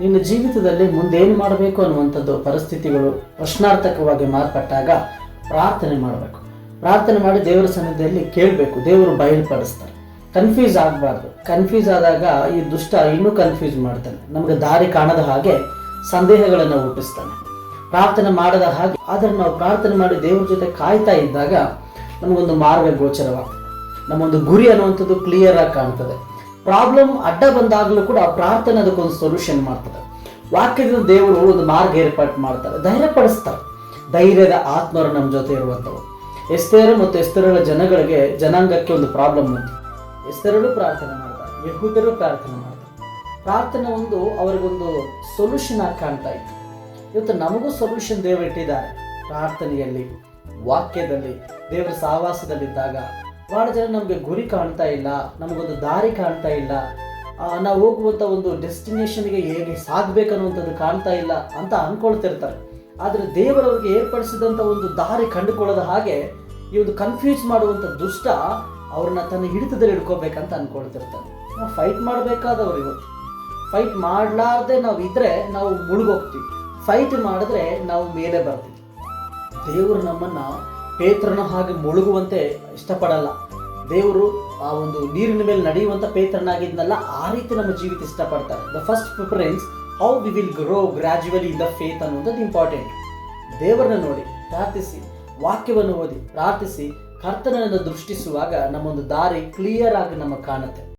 ನಿನ್ನ ಜೀವಿತದಲ್ಲಿ ಮುಂದೇನು ಮಾಡಬೇಕು ಅನ್ನುವಂಥದ್ದು ಪರಿಸ್ಥಿತಿಗಳು ಪ್ರಶ್ನಾರ್ಥಕವಾಗಿ ಮಾರ್ಪಟ್ಟಾಗ ಪ್ರಾರ್ಥನೆ ಮಾಡಬೇಕು. ಪ್ರಾರ್ಥನೆ ಮಾಡಿ ದೇವರ ಸನ್ನಿಧಿಯಲ್ಲಿ ಕೇಳಬೇಕು, ದೇವರು ಬಯಲ್ಪಡಿಸ್ತಾರೆ. ಕನ್ಫ್ಯೂಸ್ ಆಗಬಾರ್ದು. ಕನ್ಫ್ಯೂಸ್ ಆದಾಗ ಈ ದುಷ್ಟ ಇನ್ನೂ ಕನ್ಫ್ಯೂಸ್ ಮಾಡ್ತಾನೆ. ನಮಗೆ ದಾರಿ ಕಾಣದ ಹಾಗೆ ಸಂದೇಹಗಳನ್ನು ಹುಟ್ಟಿಸ್ತಾನೆ. ಪ್ರಾರ್ಥನೆ ಮಾಡದ ಹಾಗೆ, ಆದರೆ ನಾವು ಪ್ರಾರ್ಥನೆ ಮಾಡಿ ದೇವರ ಜೊತೆ ಕಾಯ್ತಾ ಇದ್ದಾಗ ನಮಗೊಂದು ಮಾರ್ಗ ಗೋಚರವಾಗ್ತದೆ ನಮ್ಮೊಂದು ಗುರಿ ಅನ್ನುವಂಥದ್ದು ಕ್ಲಿಯರ್ ಆಗಿ ಕಾಣ್ತದೆ. ಪ್ರಾಬ್ಲಮ್ ಅಡ್ಡ ಬಂದಾಗಲೂ ಕೂಡ ಪ್ರಾರ್ಥನೆ ಅದಕ್ಕೊಂದು ಸೊಲ್ಯೂಷನ್ ಮಾಡ್ತದೆ. ವಾಕ್ಯದ ದೇವರು ಒಂದು ಮಾರ್ಗ ಏರ್ಪಾಟ್ ಮಾಡ್ತಾರೆ. ಧೈರ್ಯ ಪಡಿಸ್ತಾರೆ ಧೈರ್ಯದ ಆತ್ಮರು ನಮ್ಮ ಜೊತೆ ಇರುವಂಥವು ಎಸ್ತೇರು ಮತ್ತು ಎಸ್ತೇರಳ ಜನಗಳಿಗೆ ಜನಾಂಗಕ್ಕೆ ಒಂದು ಪ್ರಾಬ್ಲಮ್ ಬಂತು ಎಸ್ತೇರಳು ಪ್ರಾರ್ಥನೆ ಮಾಡ್ತಾರೆ. ಯಹೂದರು ಪ್ರಾರ್ಥನೆ ಮಾಡ್ತಾರೆ. ಪ್ರಾರ್ಥನೆ ಒಂದು ಅವರಿಗೊಂದು ಸೊಲ್ಯೂಷನ್ ಆಗಿ ಕಾಣ್ತಾ ಇತ್ತು. ಇವತ್ತು ನಮಗೂ ಸೊಲ್ಯೂಷನ್ ದೇವರು ಇಟ್ಟಿದ್ದಾರೆ. ಪ್ರಾರ್ಥನೆಯಲ್ಲಿ, ವಾಕ್ಯದಲ್ಲಿ, ದೇವರ ಸಹವಾಸದಲ್ಲಿದ್ದಾಗ ಬಹಳ ಜನ ನಮಗೆ ಗುರಿ ಕಾಣ್ತಾ ಇಲ್ಲ, ನಮಗೊಂದು ದಾರಿ ಕಾಣ್ತಾ ಇಲ್ಲ. ನಾವು ಹೋಗುವಂಥ ಒಂದು ಡೆಸ್ಟಿನೇಷನ್ಗೆ ಹೇಗೆ ಸಾಗಬೇಕನ್ನುವಂಥದ್ದು ಕಾಣ್ತಾ ಇಲ್ಲ ಅಂತ ಅಂದ್ಕೊಳ್ತಿರ್ತಾರೆ ಆದರೆ ದೇವರವ್ರಿಗೆ ಏರ್ಪಡಿಸಿದಂಥ ಒಂದು ದಾರಿ ಕಂಡುಕೊಳ್ಳದ ಹಾಗೆ ಈ ಒಂದು ಕನ್ಫ್ಯೂಸ್ ಮಾಡುವಂಥ ದುಷ್ಟ ಅವ್ರನ್ನ ತನ್ನ ಹಿಡಿತದಲ್ಲಿ ಹಿಡ್ಕೋಬೇಕಂತ ಅಂದ್ಕೊಳ್ತಿರ್ತಾರೆ ನಾವು ಫೈಟ್ ಮಾಡಬೇಕಾದವ್ರು ಇವತ್ತು. ಫೈಟ್ ಮಾಡಲಾರ್ದೆ ನಾವು ಇದ್ದರೆ ನಾವು ಮುಳುಗೋಗ್ತೀವಿ. ಫೈಟ್ ಮಾಡಿದ್ರೆ ನಾವು ಮೇಲೆ ಬರ್ತೀವಿ. ದೇವರು ನಮ್ಮನ್ನು ಪೇತ್ರನ ಹಾಗೆ ಮುಳುಗುವಂತೆ ಇಷ್ಟಪಡಲ್ಲ. ದೇವರು ಆ ಒಂದು ನೀರಿನ ಮೇಲೆ ನಡೆಯುವಂತ ಪೇತ್ರನಾಗಿದ್ನಲ್ಲ, ಆ ರೀತಿ ನಮ್ಮ ಜೀವಿತ ಇಷ್ಟಪಡ್ತಾರೆ. The first preference how we will grow gradually in the faith ಅನ್ನುವಂಥದ್ದು ಇಂಪಾರ್ಟೆಂಟ್ ದೇವರನ್ನ ನೋಡಿ, ಪ್ರಾರ್ಥಿಸಿ, ವಾಕ್ಯವನ್ನು ಓದಿ, ಪ್ರಾರ್ಥಿಸಿ, ಕರ್ತನನ್ನು ದೃಷ್ಟಿಸುವಾಗ ನಮ್ಮೊಂದು ದಾರಿ ಕ್ಲಿಯರ್ ಆಗಿ ನಮಗೆ ಕಾಣುತ್ತೆ.